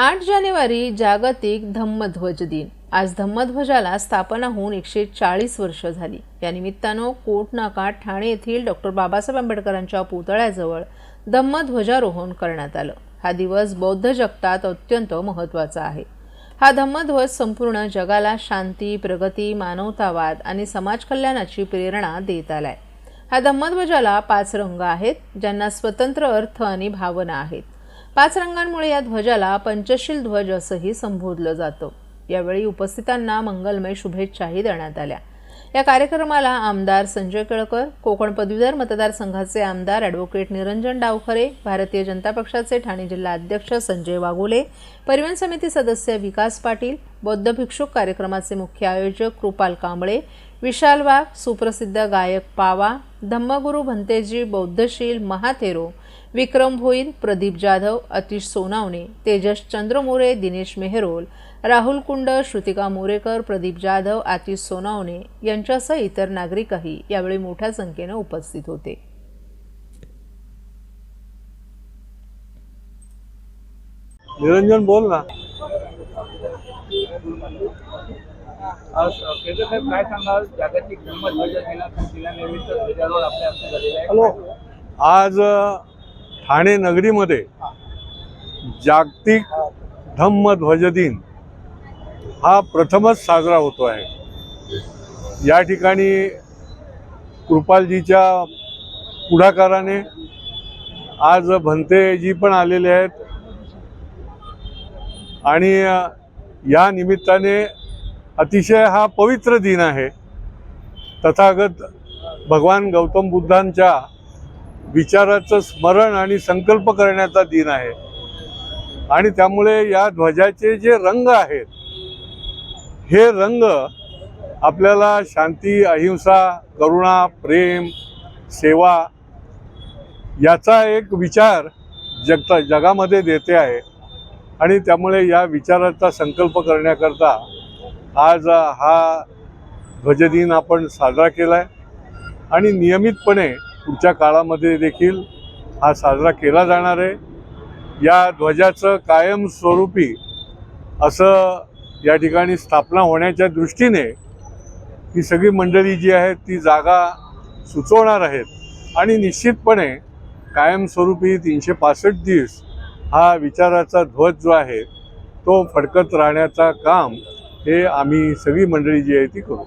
आठ जानेवारी जागतिक धम्मध्वज दिन. आज धम्मध्वजाला स्थापना होऊन एकशे चाळीस वर्ष झाली. या निमित्तानं कोटनाका ठाणे येथील डॉक्टर बाबासाहेब आंबेडकरांच्या पुतळ्याजवळ धम्मध्वजारोहण करण्यात आलं. हा दिवस बौद्ध जगतात अत्यंत महत्त्वाचा आहे. हा धम्मध्वज संपूर्ण जगाला शांती प्रगती मानवतावाद आणि समाज कल्याणाची प्रेरणा देत आलाय. हा धम्मध्वजाला पाच रंग आहेत ज्यांना स्वतंत्र अर्थ आणि भावना आहेत. पाच रंगांमुळे या ध्वजाला पंचशील ध्वज असंही संबोधलं जातं. यावेळी उपस्थितांना मंगलमय शुभेच्छाही देण्यात आल्या. या कार्यक्रमाला आमदार संजय केळकर कोकण पदवीधर मतदारसंघाचे आमदार ॲडव्होकेट निरंजन डावखरे भारतीय जनता पक्षाचे ठाणे जिल्हा अध्यक्ष संजय वाघोले परिवहन समिती सदस्य विकास पाटील बौद्ध भिक्षुक कार्यक्रमाचे मुख्य आयोजक कृपाल कांबळे विशाल वाघ सुप्रसिद्ध गायक पावा धम्मगुरू भंतेजी बौद्धशील महाथेरो विक्रम भोईर प्रदीप जाधव अतिश सोनावणे तेजस चंद्रमोरे दिनेश मेहरोल राहुल कुंड श्रुतिका मोरेकर प्रदीप जाधव आतिश सोनावणे यांच्यासह इतर नागरिकही यावेळी मोठ्या संख्येनं उपस्थित होते. निरंजन बोल ना. आज काय सांगाल? जागतिक ठाणे नगरीमध्ये जागतिक धम्म ध्वज दिन हा प्रथमच साजरा होतो आहे. या ठिकाणी कृपालजीच्या पुढाकाराने आज भंतेजी पण आलेले आहेत. आणि या निमित्ताने अतिशय हा पवित्र दिन आहे. तथागत भगवान गौतम बुद्धांच्या विचाराचं स्मरण आणि संकल्प करण्याचा दिन आहे. आणि त्यामुळे या ध्वजाचे जे रंग आहेत हे रंग आपल्याला शांती अहिंसा करुणा प्रेम सेवा याचा एक विचार जगता जगामध्ये देते आहे. आणि त्यामुळे या विचाराचा संकल्प करण्याकरता आज हा ध्वजदिन आपण साजरा केला आहे आणि नियमितपणे पुढच्या काळामध्ये देखील हा साजरा केला जाणार आहे. या ध्वजाचं कायमस्वरूपी असं या ठिकाणी स्थापना होण्याच्या दृष्टीने ही सगळी मंडळी जी आहे ती जागा सुचवणार आहेत. आणि निश्चितपणे कायमस्वरूपी तीनशे पासष्ट दिवस हा विचाराचा ध्वज जो आहे तो फडकत राहण्याचा काम हे आम्ही सगळी मंडळी जी आहे ती करू.